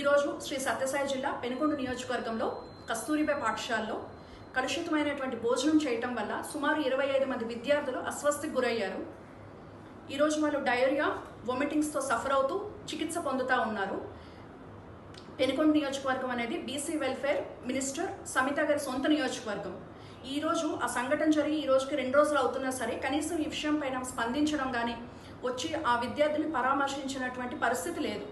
ఈరోజు శ్రీ సత్యసాయి జిల్లా పెనుకొండ నియోజకవర్గంలో కస్తూరిబా పాఠశాలలో కలుషితమైనటువంటి భోజనం చేయటం వల్ల సుమారు ఇరవై ఐదు మంది విద్యార్థులు అస్వస్థకు గురయ్యారు. ఈరోజు వాళ్ళు డయోరియా వొమిటింగ్స్తో సఫర్ అవుతూ చికిత్స పొందుతూ ఉన్నారు. పెనుకొండ నియోజకవర్గం అనేది బీసీ వెల్ఫేర్ మినిస్టర్ సమిత గారి సొంత నియోజకవర్గం. ఈరోజు ఆ సంఘటన జరిగి ఈ రోజుకి రెండు రోజులు అవుతున్నా సరే కనీసం ఈ విషయం పైన స్పందించడం కానీ వచ్చి ఆ విద్యార్థిని పరామర్శించినటువంటి పరిస్థితి లేదు.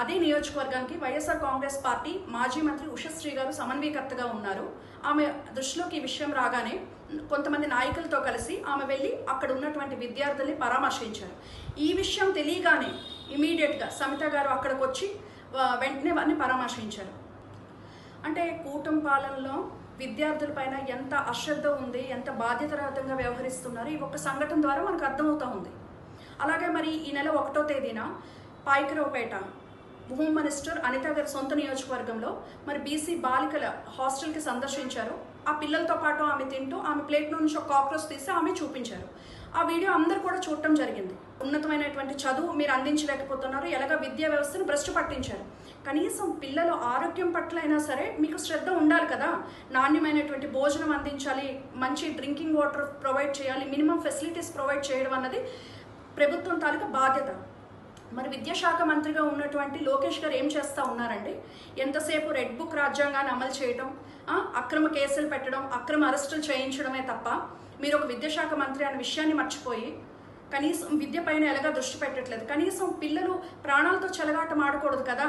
అదే నియోజకవర్గానికి వైఎస్ఆర్ కాంగ్రెస్ పార్టీ మాజీ మంత్రి ఉషశ్రీ గారు సమన్వయకర్తగా ఉన్నారు. ఆమె దృష్టిలోకి ఈ విషయం రాగానే కొంతమంది నాయకులతో కలిసి ఆమె వెళ్ళి అక్కడ ఉన్నటువంటి విద్యార్థుల్ని పరామర్శించారు. ఈ విషయం తెలియగానే ఇమీడియట్గా సమిత గారు అక్కడికి వచ్చి వెంటనే వారిని పరామర్శించారు. అంటే కూటమి పాలనలో విద్యార్థుల పైన ఎంత అశ్రద్ధ ఉంది ఎంత బాధ్యతరహితంగా వ్యవహరిస్తున్నారు ఈ ఒక్క సంఘటన ద్వారా మనకు అర్థమవుతూ ఉంది. అలాగే మరి ఈ నెల ఒకటో తేదీన పాయికరావుపేట హోమ్ మినిస్టర్ అనిత గారి సొంత నియోజకవర్గంలో మరి బీసీ బాలికల హాస్టల్కి సందర్శించారు. ఆ పిల్లలతో పాటు ఆమె తింటూ ఆమె ప్లేట్ నుంచి ఒక కాక్రోచ్ తీసి ఆమె చూపించారు. ఆ వీడియో అందరు కూడా చూడటం జరిగింది. ఉన్నతమైనటువంటి చదువు మీరు అందించలేకపోతున్నారు. ఎలాగ విద్యా వ్యవస్థను భ్రష్టు పట్టించారు. కనీసం పిల్లలు ఆరోగ్యం పట్ల అయినా సరే మీకు శ్రద్ధ ఉండాలి కదా. నాణ్యమైనటువంటి భోజనం అందించాలి మంచి డ్రింకింగ్ వాటర్ ప్రొవైడ్ చేయాలి మినిమం ఫెసిలిటీస్ ప్రొవైడ్ చేయడం అన్నది ప్రభుత్వం తాలూకా బాధ్యత. మరి విద్యాశాఖ మంత్రిగా ఉన్నటువంటి లోకేష్ గారు ఏం చేస్తూ ఉన్నారండి? ఎంతసేపు రెడ్ బుక్ రాజ్యాంగాన్ని అమలు చేయడం అక్రమ కేసులు పెట్టడం అక్రమ అరెస్టులు చేయించడమే తప్ప మీరు ఒక విద్యాశాఖ మంత్రి అనే విషయాన్ని మర్చిపోయి కనీసం విద్య పైన ఎలాగా దృష్టి పెట్టట్లేదు. కనీసం పిల్లలు ప్రాణాలతో చెలగాటం ఆడకూడదు కదా.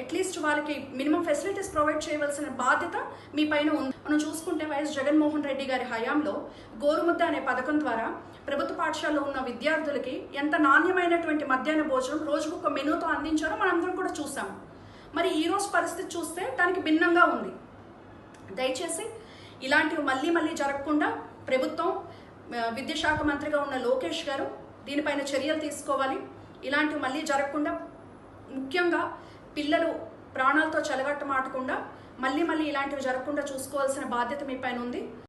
అట్లీస్ట్ వాళ్ళకి మినిమం ఫెసిలిటీస్ ప్రొవైడ్ చేయవలసిన బాధ్యత మీ పైన ఉంది. మనం చూసుకుంటే వైఎస్ జగన్మోహన్ రెడ్డి గారి హయాంలో గోరుముద్ద అనే పథకం ద్వారా ప్రభుత్వ పాఠశాలలో ఉన్న విద్యార్థులకి ఎంత నాణ్యమైనటువంటి మధ్యాహ్న భోజనం రోజుకు ఒక మెనూతో అందించారో మనందరం కూడా చూసాం. మరి ఈరోజు పరిస్థితి చూస్తే దానికి భిన్నంగా ఉంది. దయచేసి ఇలాంటివి మళ్ళీ మళ్ళీ జరగకుండా ప్రభుత్వం విద్యాశాఖ మంత్రిగా ఉన్న లోకేష్ గారు దీనిపైన చర్యలు తీసుకోవాలి. ఇలాంటివి మళ్ళీ జరగకుండా ముఖ్యంగా పిల్లలు ప్రాణాలతో చెలగట్టమాటకుండా మళ్ళీ మళ్ళీ ఇలాంటివి జరగకుండా చూసుకోవాల్సిన బాధ్యత మీ పైన ఉంది.